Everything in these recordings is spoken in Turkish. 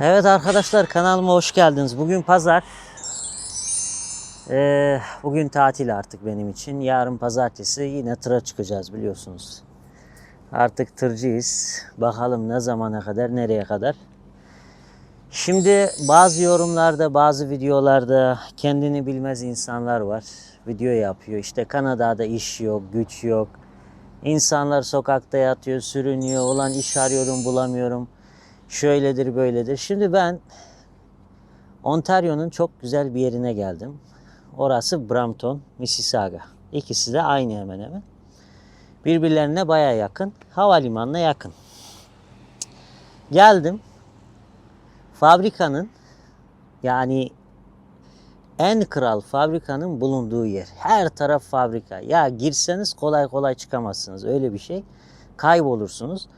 Evet arkadaşlar kanalıma hoş geldiniz. Bugün pazar. Ee, bugün tatil artık benim için. Yarın pazartesi yine tıra çıkacağız biliyorsunuz. Artık tırcıyız. Bakalım ne zamana kadar, nereye kadar. Şimdi bazı yorumlarda, bazı videolarda kendini bilmez insanlar var. Video yapıyor. İşte Kanada'da iş yok, güç yok. İnsanlar sokakta yatıyor, sürünüyor. Olan iş arıyorum, bulamıyorum. Şöyledir, böyledir. Şimdi ben Ontario'nun çok güzel bir yerine geldim. Orası Brampton, Mississauga. İkisi de aynı hemen hemen. Birbirlerine baya yakın. Havalimanına yakın. Geldim. Fabrikanın yani en kral fabrikanın bulunduğu yer. Her taraf fabrika. Ya girseniz kolay kolay çıkamazsınız. Öyle bir şey. Kaybolursunuz.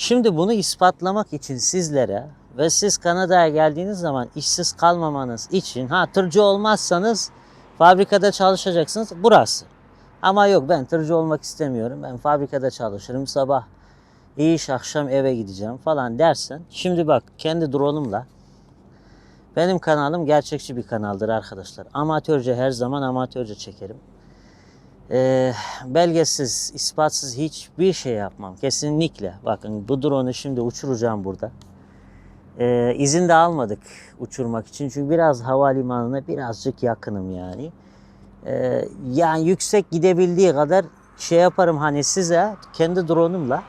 Şimdi bunu ispatlamak için sizlere ve siz Kanada'ya geldiğiniz zaman işsiz kalmamanız için ha tırcı olmazsanız fabrikada çalışacaksınız burası. Ama yok ben tırcı olmak istemiyorum. Ben fabrikada çalışırım. Sabah iş akşam eve gideceğim falan dersen. Şimdi bak kendi drone'umla benim kanalım gerçekçi bir kanaldır arkadaşlar. Amatörce her zaman amatörce çekerim. Ee, belgesiz, ispatsız hiçbir şey yapmam. Kesinlikle. Bakın bu drone'u şimdi uçuracağım burada. Ee, izin de almadık uçurmak için. Çünkü biraz havalimanına birazcık yakınım yani. Ee, yani yüksek gidebildiği kadar şey yaparım hani size kendi drone'umla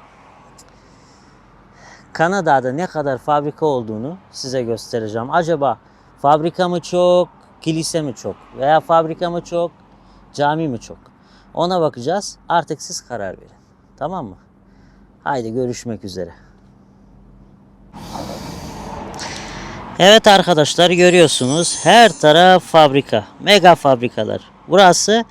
Kanada'da ne kadar fabrika olduğunu size göstereceğim. Acaba fabrika mı çok, kilise mi çok veya fabrika mı çok, cami mi çok? Ona bakacağız. Artık siz karar verin. Tamam mı? Haydi görüşmek üzere. Evet arkadaşlar görüyorsunuz her taraf fabrika. Mega fabrikalar. Burası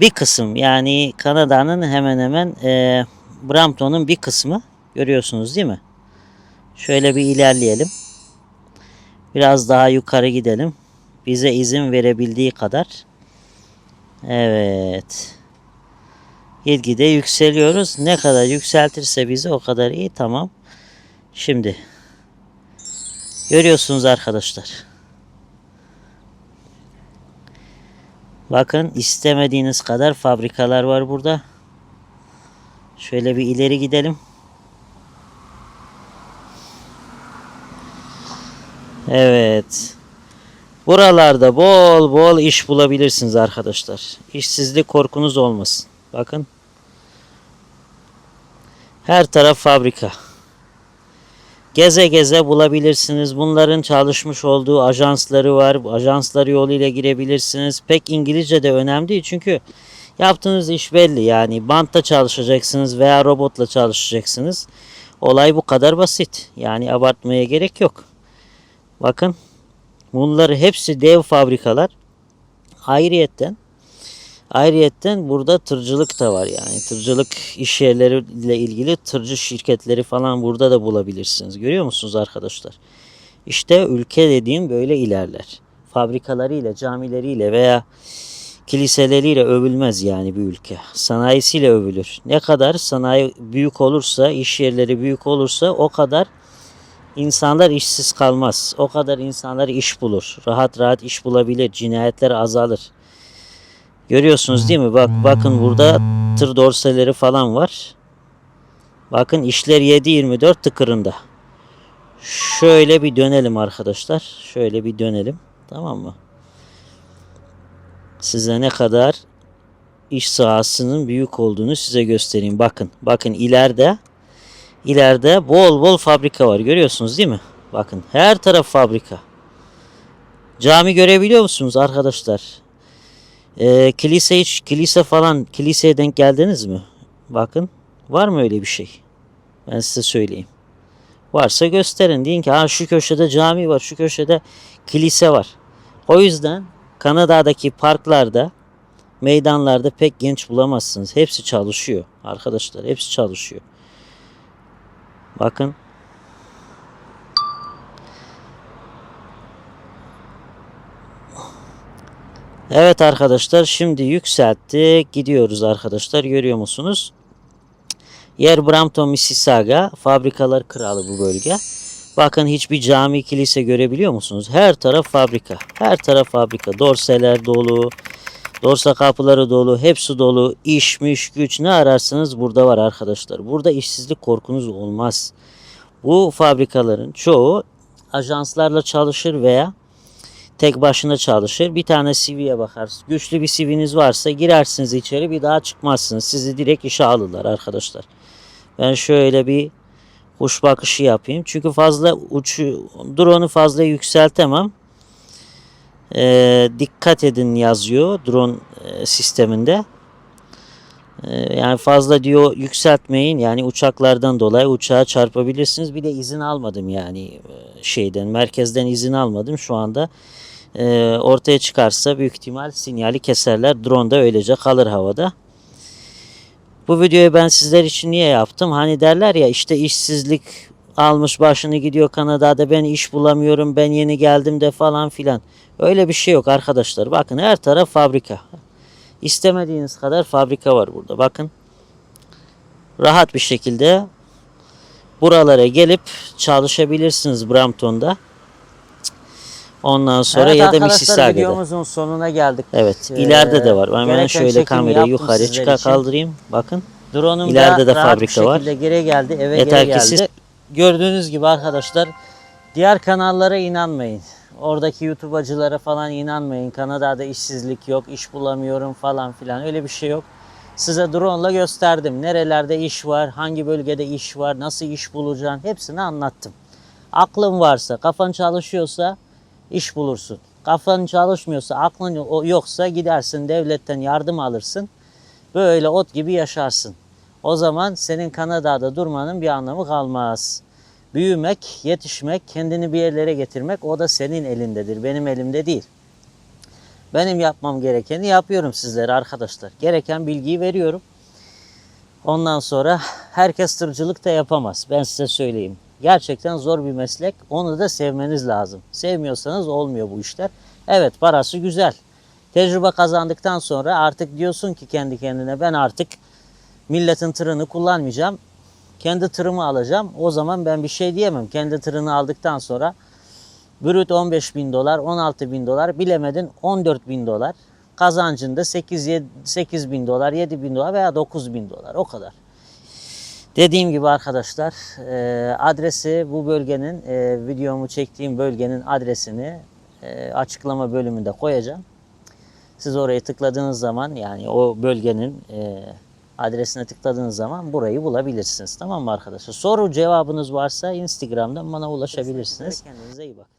bir kısım yani Kanada'nın hemen hemen e, Brampton'un bir kısmı. Görüyorsunuz değil mi? Şöyle bir ilerleyelim. Biraz daha yukarı gidelim. Bize izin verebildiği kadar. Evet. Gitgide yükseliyoruz. Ne kadar yükseltirse bizi o kadar iyi. Tamam. Şimdi. Görüyorsunuz arkadaşlar. Bakın istemediğiniz kadar fabrikalar var burada. Şöyle bir ileri gidelim. Evet. Buralarda bol bol iş bulabilirsiniz arkadaşlar. İşsizlik korkunuz olmasın. Bakın. Her taraf fabrika. Geze geze bulabilirsiniz. Bunların çalışmış olduğu ajansları var. Ajansları yoluyla girebilirsiniz. Pek İngilizce de önemli değil. Çünkü yaptığınız iş belli. Yani bantta çalışacaksınız veya robotla çalışacaksınız. Olay bu kadar basit. Yani abartmaya gerek yok. Bakın. Bunları hepsi dev fabrikalar. Ayrıyetten ayrıyetten burada tırcılık da var yani. Tırcılık iş yerleriyle ilgili tırcı şirketleri falan burada da bulabilirsiniz. Görüyor musunuz arkadaşlar? İşte ülke dediğim böyle ilerler. Fabrikalarıyla, camileriyle veya kiliseleriyle övülmez yani bir ülke. Sanayisiyle övülür. Ne kadar sanayi büyük olursa, iş yerleri büyük olursa o kadar İnsanlar işsiz kalmaz. O kadar insanlar iş bulur. Rahat rahat iş bulabilir. Cinayetler azalır. Görüyorsunuz değil mi? Bak bakın burada tır dorseleri falan var. Bakın işler 7-24 tıkırında. Şöyle bir dönelim arkadaşlar. Şöyle bir dönelim. Tamam mı? Size ne kadar iş sahasının büyük olduğunu size göstereyim. Bakın. Bakın ileride İleride bol bol fabrika var. Görüyorsunuz değil mi? Bakın her taraf fabrika. Cami görebiliyor musunuz arkadaşlar? Ee, kilise hiç kilise falan kiliseye denk geldiniz mi? Bakın var mı öyle bir şey? Ben size söyleyeyim. Varsa gösterin. Deyin ki ha şu köşede cami var, şu köşede kilise var. O yüzden Kanada'daki parklarda, meydanlarda pek genç bulamazsınız. Hepsi çalışıyor arkadaşlar. Hepsi çalışıyor. Bakın. Evet arkadaşlar şimdi yükseltti. Gidiyoruz arkadaşlar. Görüyor musunuz? Yer Brampton, Mississauga. Fabrikalar kralı bu bölge. Bakın hiçbir cami kilise görebiliyor musunuz? Her taraf fabrika. Her taraf fabrika. Dorseler dolu. Dorsa kapıları dolu. Hepsi dolu. İşmiş güç ne ararsanız burada var arkadaşlar. Burada işsizlik korkunuz olmaz. Bu fabrikaların çoğu ajanslarla çalışır veya tek başına çalışır. Bir tane CV'ye bakarsınız. Güçlü bir CV'niz varsa girersiniz içeri bir daha çıkmazsınız. Sizi direkt işe alırlar arkadaşlar. Ben şöyle bir kuş bakışı yapayım. Çünkü fazla uçu drone'u fazla yükseltemem. Ee, dikkat edin yazıyor drone e, sisteminde. Ee, yani fazla diyor yükseltmeyin. Yani uçaklardan dolayı uçağa çarpabilirsiniz. Bir de izin almadım yani e, şeyden merkezden izin almadım. Şu anda e, ortaya çıkarsa büyük ihtimal sinyali keserler. Drone da öylece kalır havada. Bu videoyu ben sizler için niye yaptım? Hani derler ya işte işsizlik almış başını gidiyor Kanada'da ben iş bulamıyorum ben yeni geldim de falan filan. Öyle bir şey yok arkadaşlar. Bakın her taraf fabrika. İstemediğiniz kadar fabrika var burada. Bakın. Rahat bir şekilde buralara gelip çalışabilirsiniz Brampton'da. Ondan sonra Evet ya da Mississauga'da. videomuzun sonuna geldik. Evet, Ee, ileride de var. Ben gereken şöyle kamerayı yukarı çıkar kaldırayım. Bakın. Drone'um İleride da de rahat fabrika var. şekilde geri geldi, eve Yeter geri geldi. siz- Gördüğünüz gibi arkadaşlar diğer kanallara inanmayın. Oradaki YouTube'acılara falan inanmayın. Kanada'da işsizlik yok, iş bulamıyorum falan filan öyle bir şey yok. Size drone'la gösterdim. Nerelerde iş var, hangi bölgede iş var, nasıl iş bulacaksın hepsini anlattım. Aklın varsa, kafan çalışıyorsa iş bulursun. Kafan çalışmıyorsa, aklın yoksa gidersin devletten yardım alırsın. Böyle ot gibi yaşarsın. O zaman senin Kanada'da durmanın bir anlamı kalmaz. Büyümek, yetişmek, kendini bir yerlere getirmek o da senin elindedir. Benim elimde değil. Benim yapmam gerekeni yapıyorum sizlere arkadaşlar. Gereken bilgiyi veriyorum. Ondan sonra herkes tırcılık da yapamaz. Ben size söyleyeyim. Gerçekten zor bir meslek. Onu da sevmeniz lazım. Sevmiyorsanız olmuyor bu işler. Evet parası güzel. Tecrübe kazandıktan sonra artık diyorsun ki kendi kendine ben artık milletin tırını kullanmayacağım. Kendi tırımı alacağım. O zaman ben bir şey diyemem. Kendi tırını aldıktan sonra brüt 15 bin dolar, 16 bin dolar, bilemedin 14 bin dolar. Kazancında 8, 8 bin dolar, 7 bin dolar veya 9 bin dolar. O kadar. Dediğim gibi arkadaşlar e, adresi bu bölgenin e, videomu çektiğim bölgenin adresini e, açıklama bölümünde koyacağım. Siz oraya tıkladığınız zaman yani o bölgenin e, adresine tıkladığınız zaman burayı bulabilirsiniz. Tamam mı arkadaşlar? Soru cevabınız varsa Instagram'dan bana ulaşabilirsiniz. Kendinize iyi bakın.